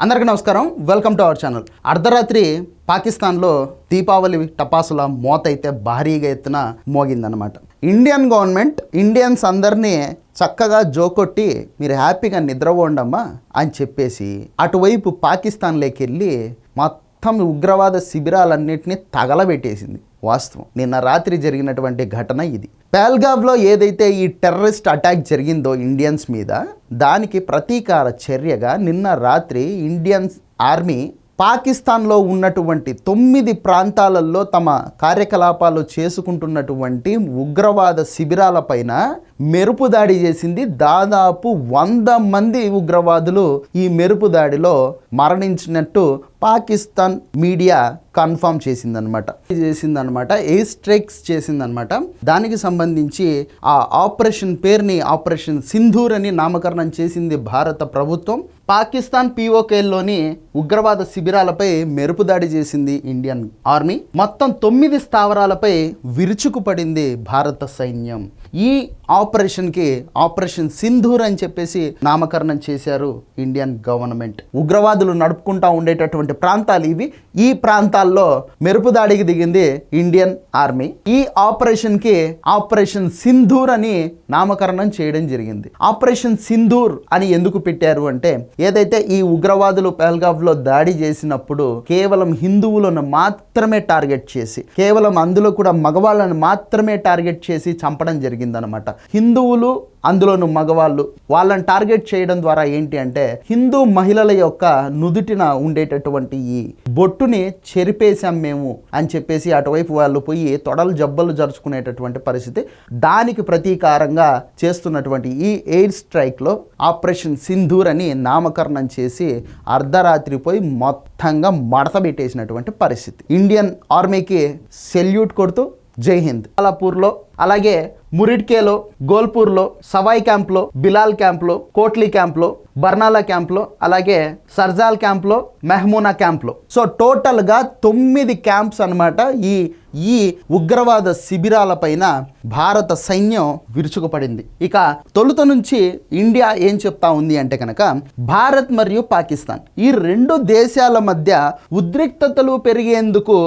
అందరికీ నమస్కారం. Welcome to our channel అర్ధరాత్రి పాకిస్తాన్లో దీపావళి టపాసుల మోత అయితే భారీగా ఎత్తున మోగిందనమాట ఇండియన్ గవర్నమెంట్ ఇండియన్స్ అందరినీ చక్కగా జోకొట్టి మీరు హ్యాపీగా నిద్రపోండమ్మా అని చెప్పేసి అటువైపు పాకిస్తాన్లోకి వెళ్ళి మొత్తం ఉగ్రవాద శిబిరాలన్నింటినీ తగలబెట్టేసింది వాస్తవం. నిన్న రాత్రి జరిగినటువంటి ఘటన ఇది. పేల్గావ్లో ఏదైతే ఈ టెర్రరిస్ట్ అటాక్ జరిగిందో ఇండియన్స్ మీద దానికి ప్రతీకార చర్యగా నిన్న రాత్రి ఇండియన్స్ ఆర్మీ పాకిస్తాన్లో ఉన్నటువంటి తొమ్మిది ప్రాంతాలలో తమ కార్యకలాపాలు చేసుకుంటున్నటువంటి ఉగ్రవాద శిబిరాలపైన మెరుపు దాడి చేసింది దాదాపు వంద మంది ఉగ్రవాదులు ఈ మెరుపు దాడిలో మరణించినట్టు పాకిస్తాన్ మీడియా కన్ఫర్మ్ చేసిందనమాట చేసిందనమాట ఎయిర్ స్ట్రైక్స్ చేసిందనమాట దానికి సంబంధించి ఆ ఆపరేషన్ పేరుని ఆపరేషన్ సింధూర్ అని నామకరణం చేసింది భారత ప్రభుత్వం. పాకిస్తాన్ పిఓకేలోని ఉగ్రవాద శిబిరాలపై మెరుపు దాడి చేసింది ఇండియన్ ఆర్మీ. మొత్తం తొమ్మిది స్థావరాలపై విరుచుకుపడింది భారత సైన్యం. ఈ ఆపరేషన్కి ఆపరేషన్ సింధూర్ అని చెప్పేసి నామకరణం చేశారు ఇండియన్ గవర్నమెంట్. ఉగ్రవాదులు నడుపుకుంటా ఉండేటటువంటి ప్రాంతాలు ఇవి. ఈ ప్రాంతాల్లో మెరుపు దాడికి దిగింది ఇండియన్ ఆర్మీ. ఈ ఆపరేషన్కి ఆపరేషన్ సింధూర్ అని నామకరణం చేయడం జరిగింది. ఆపరేషన్ సింధూర్ అని ఎందుకు పెట్టారు అంటే ఏదైతే ఈ ఉగ్రవాదులు పెహల్గావ్లో దాడి చేసినప్పుడు కేవలం హిందువులను మాత్రమే టార్గెట్ చేసి కేవలం అందులో కూడా మగవాళ్ళను మాత్రమే టార్గెట్ చేసి చంపడం జరిగిందనమాట హిందువులు అందులోను మగవాళ్ళు వాళ్ళని టార్గెట్ చేయడం ద్వారా ఏంటి అంటే హిందూ మహిళల యొక్క నుదుటిన ఉండేటటువంటి ఈ బొట్టుని చెరిపేశాం మేము అని చెప్పేసి అటువైపు వాళ్ళు పోయి తొడలు జబ్బలు జరుచుకునేటటువంటి పరిస్థితి దానికి ప్రతీకారంగా చేస్తున్నటువంటి ఈ ఎయిర్ స్ట్రైక్లో ఆపరేషన్ సింధూర్ అని నామకరణం చేసి అర్ధరాత్రి పోయి మొత్తంగా మడత పెట్టేసినటువంటి పరిస్థితి. ఇండియన్ ఆర్మీకి సెల్యూట్ కొడుతూ జై హింద్. అలాపూర్లో అలాగే మురిడ్కేలో గోల్పూర్లో సవాయ్ క్యాంప్లో బిలాల్ క్యాంప్లో కోట్లీ క్యాంప్లో బర్నాలా క్యాంప్లో అలాగే సర్జాల్ క్యాంప్లో మెహమూనా క్యాంప్లో. సో టోటల్గా తొమ్మిది క్యాంప్స్ అన్నమాట ఈ ఈ ఉగ్రవాద శిబిరాలపైన భారత సైన్యం విరుచుకుపడింది. ఇక తొలుత నుంచి ఇండియా ఏం చెప్తా ఉంది అంటే కనుక భారత్ మరియు పాకిస్తాన్ ఈ రెండు దేశాల మధ్య ఉద్రిక్తతలు పెరిగేందుకు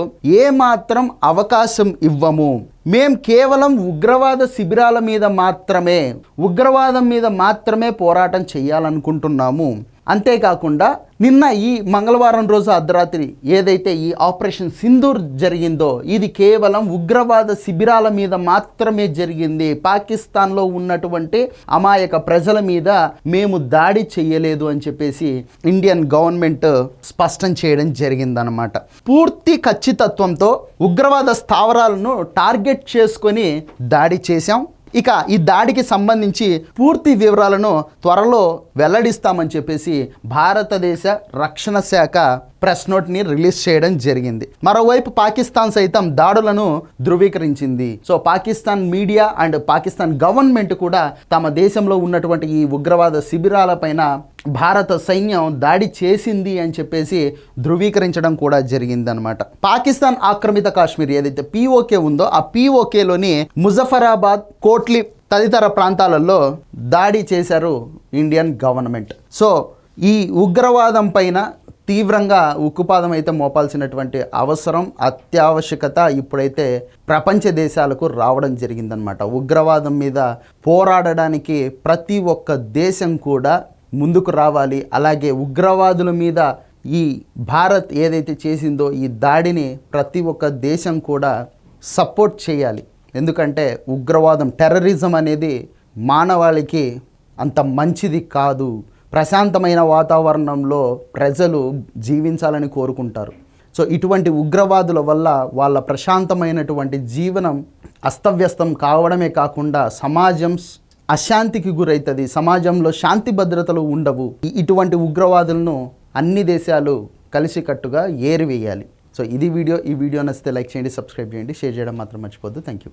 ఏమాత్రం అవకాశం ఇవ్వము. మేం కేవలం ఉగ్రవాద శిబిరాల మీద మాత్రమే ఉగ్రవాదం మీద మాత్రమే పోరాటం చేయాలనుకుంటున్నాము. అంతేకాకుండా నిన్న ఈ మంగళవారం రోజు అర్ధరాత్రి ఏదైతే ఈ ఆపరేషన్ సింధూర్ జరిగిందో ఇది కేవలం ఉగ్రవాద శిబిరాల మీద మాత్రమే జరిగింది. పాకిస్తాన్లో ఉన్నటువంటి అమాయక ప్రజల మీద మేము దాడి చేయలేదు అని చెప్పేసి ఇండియన్ గవర్నమెంట్ స్పష్టం చేయడం జరిగిందనమాట పూర్తి ఖచ్చితత్వంతో ఉగ్రవాద స్థావరాలను టార్గెట్ చేసుకొని దాడి చేశాం. ఇక ఈ దాడికి సంబంధించి పూర్తి వివరాలను త్వరలో వెల్లడిస్తామని చెప్పేసి భారతదేశ రక్షణ శాఖ ప్రెస్ నోట్ని రిలీజ్ చేయడం జరిగింది. మరోవైపు పాకిస్తాన్ సైతం దాడులను ధృవీకరించింది. So Pakistan media and Pakistan government కూడా తమ దేశంలో ఉన్నటువంటి ఈ ఉగ్రవాద శిబిరాలపైన భారత సైన్యం దాడి చేసింది అని చెప్పేసి ధృవీకరించడం కూడా జరిగిందనమాట పాకిస్తాన్ ఆక్రమిత కాశ్మీర్ ఏదైతే పీఓకే ఉందో ఆ పీఓకేలోని ముజఫరాబాద్ కోట్లి తదితర ప్రాంతాలలో దాడి చేశారు ఇండియన్ గవర్నమెంట్. సో ఈ ఉగ్రవాదం పైన తీవ్రంగా ఉక్కుపాదం అయితే మోపాల్సినటువంటి అవసరం అత్యావశ్యకత ఇప్పుడైతే ప్రపంచ దేశాలకు రావడం జరిగిందనమాట ఉగ్రవాదం మీద పోరాడడానికి ప్రతి ఒక్క దేశం కూడా ముందుకు రావాలి. అలాగే ఉగ్రవాదుల మీద ఈ భారత్ ఏదైతే చేసిందో ఈ దాడిని ప్రతి ఒక్క దేశం కూడా సపోర్ట్ చేయాలి. ఎందుకంటే ఉగ్రవాదం టెర్రరిజం అనేది మానవాళికి అంత మంచిది కాదు. ప్రశాంతమైన వాతావరణంలో ప్రజలు జీవించాలని కోరుకుంటారు. సో ఇటువంటి ఉగ్రవాదుల వల్ల వాళ్ళ ప్రశాంతమైనటువంటి జీవనం అస్తవ్యస్తం కావడమే కాకుండా సమాజం అశాంతికి గురవుతుంది సమాజంలో శాంతి భద్రతలు ఉండవు. ఇటువంటి ఉగ్రవాదులను అన్ని దేశాలు కలిసికట్టుగా ఏరివేయాలి. సో ఇది వీడియో ఈ వీడియో నచ్చితే లైక్ చేయండి సబ్స్క్రైబ్ చేయండి షేర్ చేయడం మాత్రం మర్చిపోద్దు థ్యాంక్ యూ